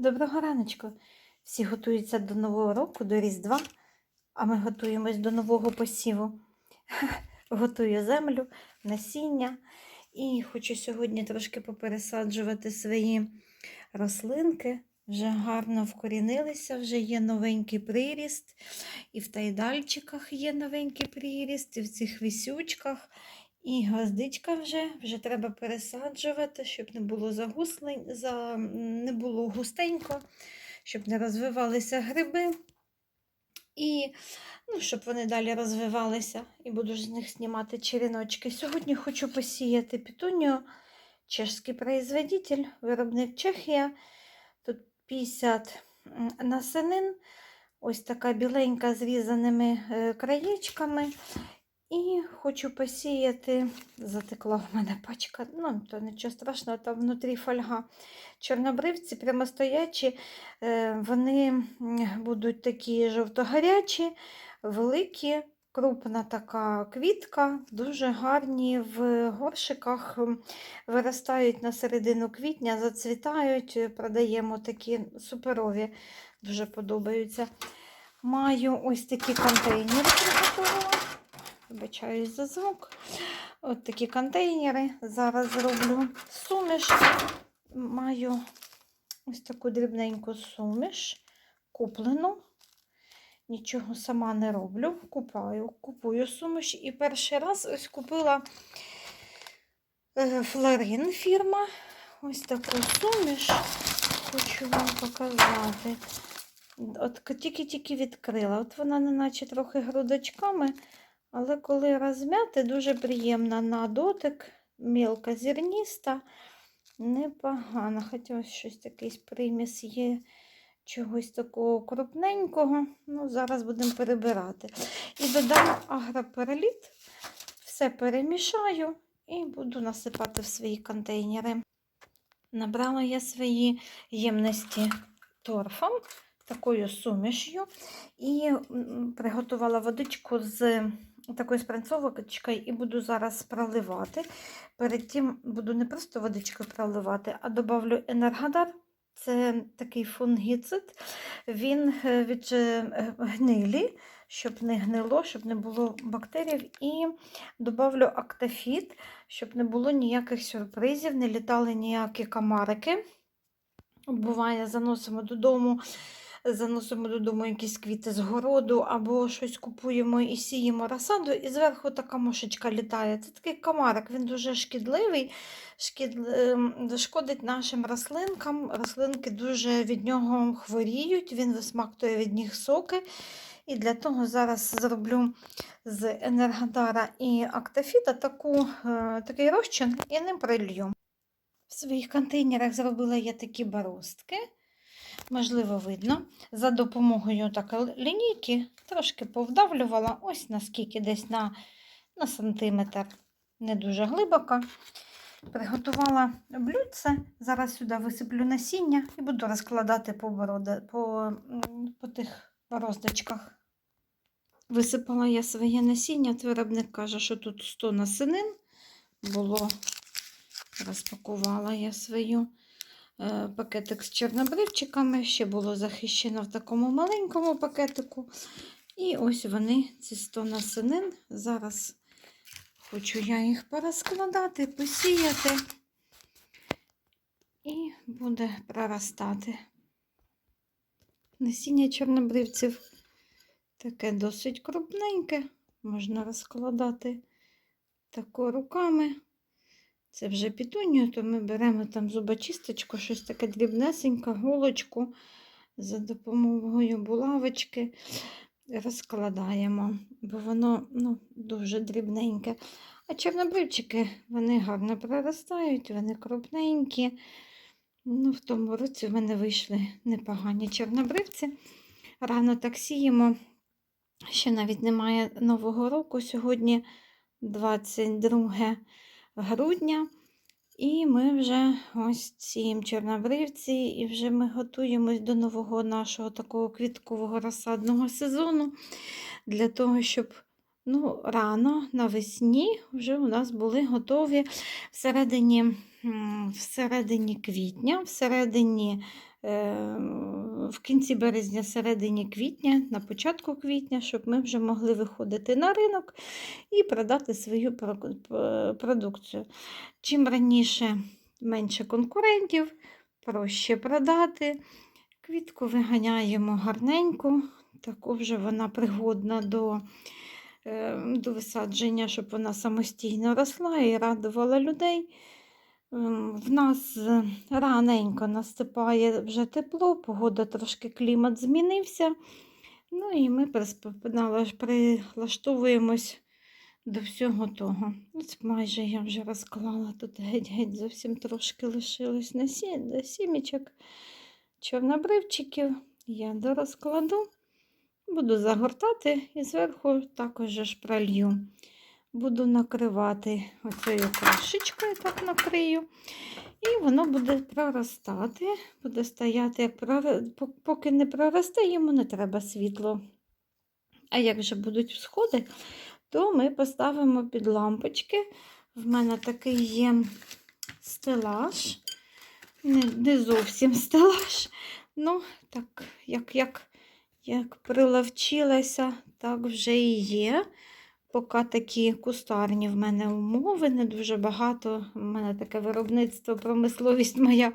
Доброго раночку! Всі готуються до Нового року, до Різдва, а ми готуємось до нового посіву. Готую землю, насіння і хочу сьогодні трошки попересаджувати свої рослинки. Вже гарно вкорінилися, вже є новенький приріст, і в тайдальчиках є новенький приріст, і в цих вісючках. І гвоздичка вже, вже треба пересаджувати, щоб не було загуслень, за, не було густенько, щоб не розвивалися гриби. І ну, щоб вони далі розвивалися, і буду з них знімати черіночки. Сьогодні хочу посіяти петунію, чешський производитель, виробник Чехія. Тут 50 м, насенин, ось така біленька з різаними е, краєчками. І хочу посіяти, затекла в мене пачка, ну, то нічого страшного, там внутрі фольга. Чорнобривці прямостоячі, е, вони будуть такі жовтогарячі, великі, крупна така квітка, дуже гарні в горшиках, виростають на середину квітня, зацвітають, е, продаємо такі суперові, дуже подобаються. Маю ось такі контейнери приготувала. Вибачаюсь за звук. От такі контейнери. Зараз зроблю суміш. Маю ось таку дрібненьку суміш, куплену. Нічого сама не роблю. Купаю, купую суміш. І перший раз ось купила е, Флорин фірма. Ось таку суміш. Хочу вам показати. От тільки-тільки відкрила. От вона неначе трохи грудочками. Але коли розм'яти, дуже приємна на дотик, мілка зерніста, непогана. Хоча ось щось якийсь приміс є чогось такого крупненького. Ну, Зараз будемо перебирати. І додам агропереліт, все перемішаю і буду насипати в свої контейнери. Набрала я свої ємності торфом, такою сумішю, і приготувала водичку з такою спранцовочкою і буду зараз проливати. Перед тим буду не просто водичкою проливати, а додавлю енергодар. Це такий фунгіцид. Він е, від е, гнилі, щоб не гнило, щоб не було бактерій. І додавлю актофіт, щоб не було ніяких сюрпризів, не літали ніякі комарики. Буває, заносимо додому заносимо додому якісь квіти з городу, або щось купуємо і сіємо розсаду, і зверху така мошечка літає. Це такий комарик, він дуже шкідливий, шкід... ем, шкодить нашим рослинкам. Рослинки дуже від нього хворіють, він висмактує від них соки. І для того зараз зроблю з енергодара і актофіта таку, е, такий розчин і ним прилью. В своїх контейнерах зробила я такі боростки можливо, видно. За допомогою такої лінійки трошки повдавлювала, ось наскільки десь на, на сантиметр, не дуже глибоко. Приготувала блюдце, зараз сюди висиплю насіння і буду розкладати по, борода, по, по тих бороздочках. Висипала я своє насіння, виробник каже, що тут 100 насинин було. Розпакувала я свою пакетик з чорнобривчиками. Ще було захищено в такому маленькому пакетику. І ось вони, ці 100 насинин. Зараз хочу я їх порозкладати, посіяти. І буде проростати. Насіння чорнобривців таке досить крупненьке, можна розкладати тако руками. Це вже пітунію, то ми беремо там зубочисточку, щось таке дрібнесеньке, голочку за допомогою булавочки розкладаємо, бо воно ну, дуже дрібненьке. А чорнобривчики вони гарно проростають, вони крупненькі. Ну, В тому році в мене вийшли непогані чорнобривці. Рано так сіємо. Ще навіть немає Нового року. Сьогодні 22 грудня. І ми вже ось сіємо чорнобривці, і вже ми готуємось до нового нашого такого квіткового розсадного сезону для того, щоб ну, рано навесні вже у нас були готові всередині, всередині квітня, всередині в кінці березня, середині квітня, на початку квітня, щоб ми вже могли виходити на ринок і продати свою продукцію. Чим раніше менше конкурентів, проще продати. Квітку виганяємо гарненьку, таку вже вона пригодна до, е, до висадження, щоб вона самостійно росла і радувала людей. Ем, В нас е, раненько наступає вже тепло, погода трошки клімат змінився. Ну і ми прилаштовуємось до всього того. Ось майже я вже розклала тут геть-геть зовсім трошки лишилось насі... сімічок чорнобривчиків. Я дорозкладу, буду загортати і зверху також ж пролью. Буду накривати оцею кришечкою, так накрию. І воно буде проростати, буде стояти, поки не проросте, йому не треба світло. А як вже будуть всходи, то ми поставимо під лампочки. В мене такий є стелаж, не, не зовсім стелаж. Ну, так, як, як, як приловчилася, так вже і є. Поки такі кустарні в мене умови, не дуже багато. У мене таке виробництво, промисловість моя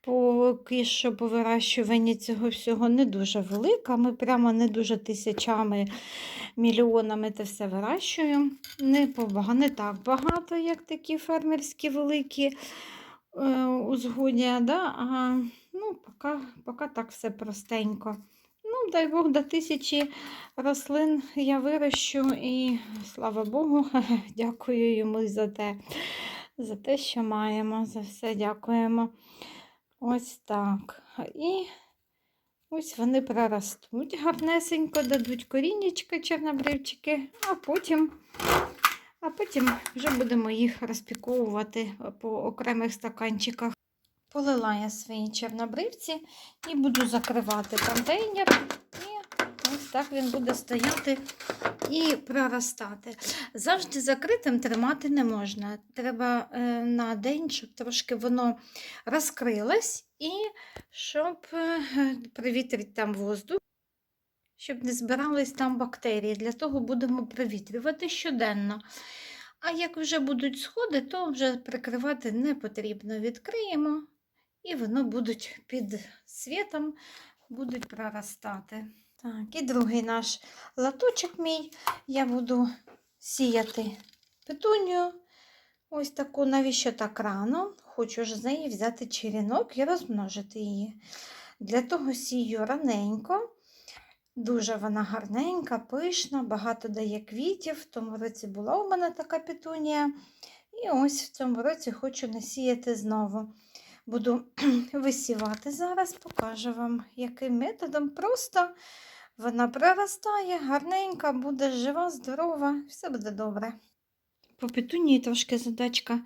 поки що по вирощуванні цього всього не дуже велика. Ми прямо не дуже тисячами, мільйонами це все вирощуємо. Не, побага- не так багато, як такі фермерські великі е, узгодя. Да? А, ну, поки, поки так все простенько. Ну, дай Бог, до тисячі рослин я вирощу і слава Богу, дякую йому за те, за те, що маємо, за все дякуємо. Ось так. І ось вони проростуть гарнесенько, дадуть корінечка, чорнобривчики, а потім, а потім вже будемо їх розпіковувати по окремих стаканчиках. Полила я свої чорнобривці і буду закривати контейнер. І ось так він буде стояти і проростати. Завжди закритим тримати не можна. Треба е, на день, щоб трошки воно розкрилось і щоб е, привітрити там воздух. Щоб не збирались там бактерії. Для того будемо провітрювати щоденно. А як вже будуть сходи, то вже прикривати не потрібно. Відкриємо і воно будуть під світом будуть проростати. Так, і другий наш латочок мій. Я буду сіяти петунію. Ось таку, навіщо так рано? Хочу ж з неї взяти черенок і розмножити її. Для того сію раненько. Дуже вона гарненька, пишна, багато дає квітів. В тому році була у мене така петунія. І ось в цьому році хочу насіяти знову. Буду висівати зараз, покажу вам, яким методом. Просто вона проростає, гарненька, буде жива, здорова, все буде добре. По петунії трошки задачка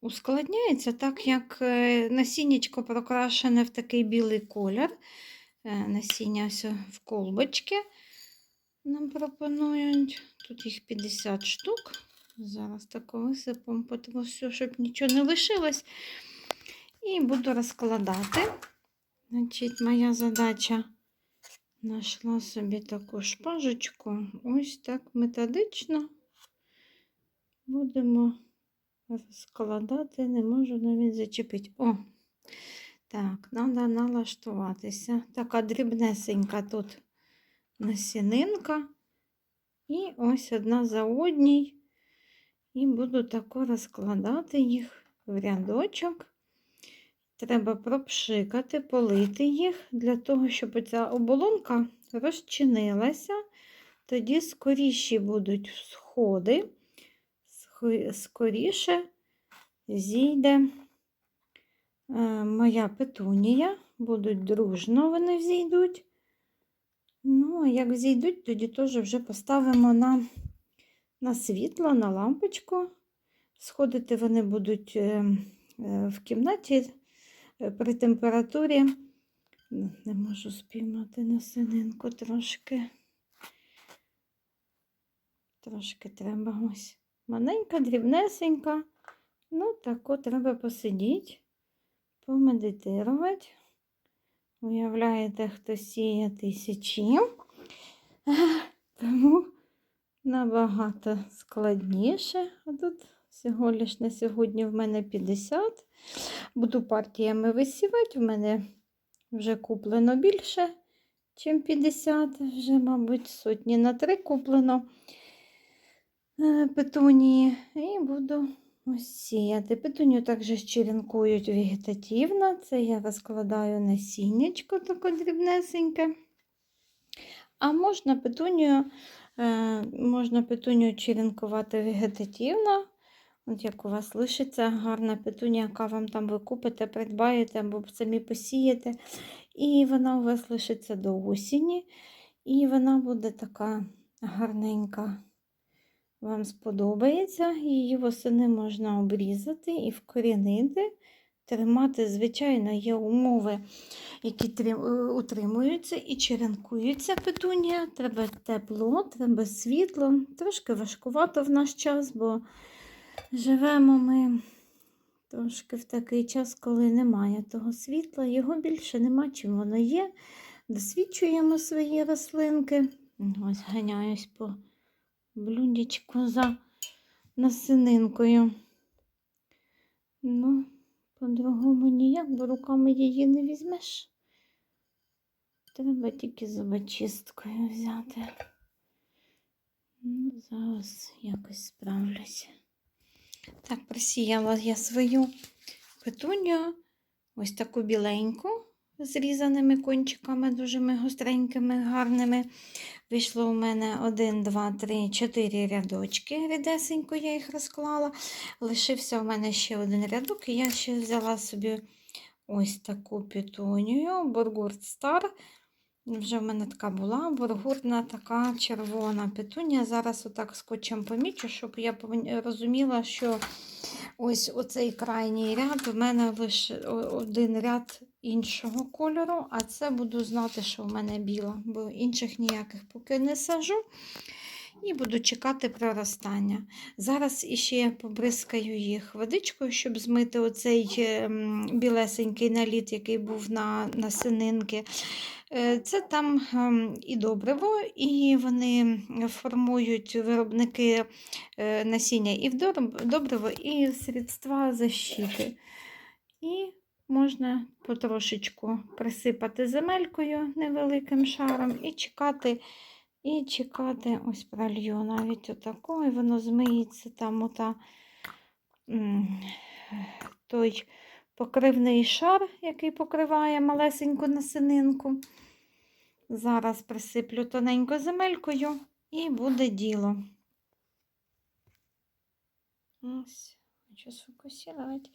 ускладняється, так як е, насіннячко прокрашене в такий білий колір. Е, Насіння в колбочки нам пропонують. Тут їх 50 штук. Зараз тако висипемо, все, щоб нічого не лишилось. І буду розкладати. Значить, моя задача знайшла собі таку шпажечку. Ось так методично будемо розкладати. Не можу навіть зачепити. О! Так, треба налаштуватися. Така дрібнесенька тут насінинка. І ось одна за одній. І буду тако розкладати їх в рядочок. Треба пропшикати, полити їх для того, щоб ця оболонка розчинилася. Тоді скоріші будуть сходи, скоріше зійде е, моя петунія. Будуть дружно вони взійдуть. Ну, а як взійдуть, тоді теж вже поставимо на, на світло, на лампочку. Сходити вони будуть е, е, в кімнаті при температурі. Не можу спіймати насининку трошки. Трошки треба ось. Маленька, дрібнесенька. Ну, тако треба посидіти, помедитувати. Уявляєте, хто сіє тисячі. Тому набагато складніше. Тут всього лиш на сьогодні в мене 50. Буду партіями висівати. В мене вже куплено більше, ніж 50. Вже, мабуть, сотні на три куплено е, петунії. І буду ось сіяти. Петунію також черенкують вегетативно. Це я розкладаю насіннячко таке дрібнесеньке. А можна петунію, е, можна петунію черенкувати вегетативно. От як у вас лишиться гарна петунія, яка вам там ви купите, придбаєте або самі посієте. І вона у вас лишиться до осені. І вона буде така гарненька. Вам сподобається. Її восени можна обрізати і вкорінити. Тримати, звичайно, є умови, які е, утримуються і черенкуються петунія. Треба тепло, треба світло. Трошки важкувато в наш час, бо живемо ми трошки в такий час, коли немає того світла. Його більше нема, чим воно є. Досвідчуємо свої рослинки. Ось ганяюсь по блюдечку за насининкою. Ну, по-другому ніяк, бо руками її не візьмеш. Треба тільки зубочисткою взяти. Ну, зараз якось справлюся. Так, присіяла я свою петуню, ось таку біленьку, з різаними кончиками, дуже гостренькими, гарними. Вийшло у мене 1, 2, 3, 4 рядочки. Рідесенько я їх розклала. Лишився у мене ще один рядок, і я ще взяла собі ось таку петунію, Бургурт Стар. Вже в мене така була бургуртна така червона петунія. Зараз отак скотчем помічу, щоб я розуміла, що ось оцей крайній ряд в мене лише один ряд іншого кольору, а це буду знати, що в мене біла, бо інших ніяких поки не сажу. І буду чекати проростання. Зараз іще побризкаю їх водичкою, щоб змити оцей ем, білесенький наліт, який був на насининки. Е, Це там ем, і добриво, і вони формують виробники е, насіння і в добриво, і средства защити. І можна потрошечку присипати земелькою невеликим шаром і чекати, і чекати, ось пролью навіть отако, і воно змиється там ота, той покривний шар, який покриває малесеньку насининку. Зараз присиплю тоненько земелькою і буде діло. Ось, хочу сфокусувати.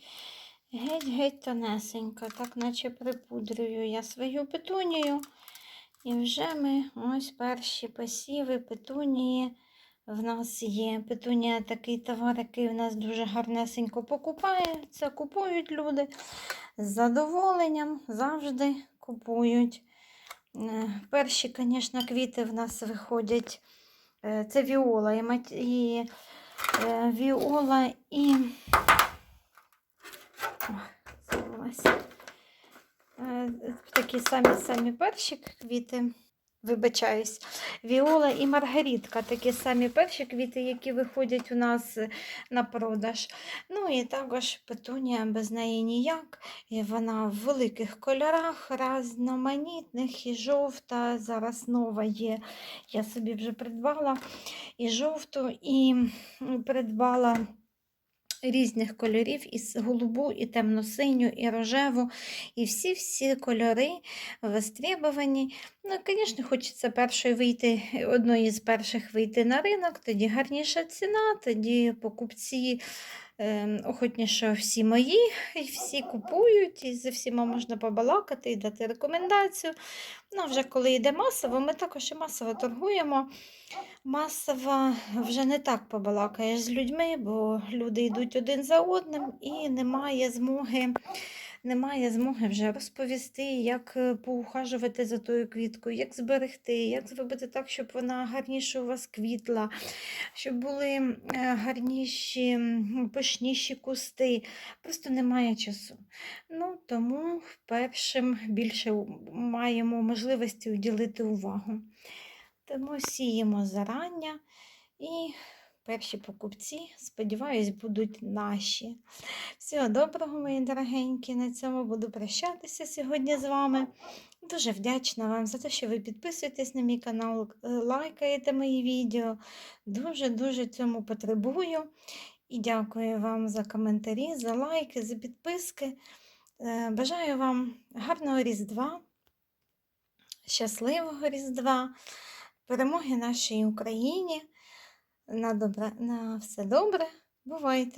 Геть-геть тонесенько, так наче припудрюю я свою петунію. І вже ми ось перші посіви петунії в нас є. Петунія такий товар, який в нас дуже гарнесенько покупається, купують люди з задоволенням, завжди купують. Е, Перші, звісно, квіти в нас виходять. Е, Це віола і, і е, віола і. Е, Такі самі самі перші квіти. Вибачаюсь, Віола і Маргаритка такі самі перші квіти, які виходять у нас е, на продаж. Ну і також петунія без неї ніяк. І вона в великих кольорах, різноманітних, і жовта. Зараз нова є. Я собі вже придбала і жовту, і придбала різних кольорів, і голубу, і темно-синю, і рожеву, і всі-всі кольори востребовані. Ну, звісно, хочеться першої вийти, одної з перших вийти на ринок, тоді гарніша ціна, тоді покупці охотніше всі мої, і всі купують, і за всіма можна побалакати і дати рекомендацію. Ну, вже коли йде масово, ми також і масово торгуємо. Масово вже не так побалакаєш з людьми, бо люди йдуть один за одним і немає змоги немає змоги вже розповісти, як е, поухажувати за тою квіткою, як зберегти, як зробити так, щоб вона гарніше у вас квітла, щоб були е, гарніші, пишніші кусти. Просто немає часу. Ну, тому першим більше маємо можливості уділити увагу. Тому сіємо зарання і перші покупці, сподіваюсь, будуть наші. Всього доброго, мої дорогенькі. На цьому буду прощатися сьогодні з вами. Дуже вдячна вам за те, що ви підписуєтесь на мій канал, лайкаєте мої відео. Дуже-дуже цьому потребую. І дякую вам за коментарі, за лайки, за підписки. Е, Бажаю вам гарного Різдва, щасливого Різдва, перемоги нашій Україні. На, добре, на все добре. Бувайте!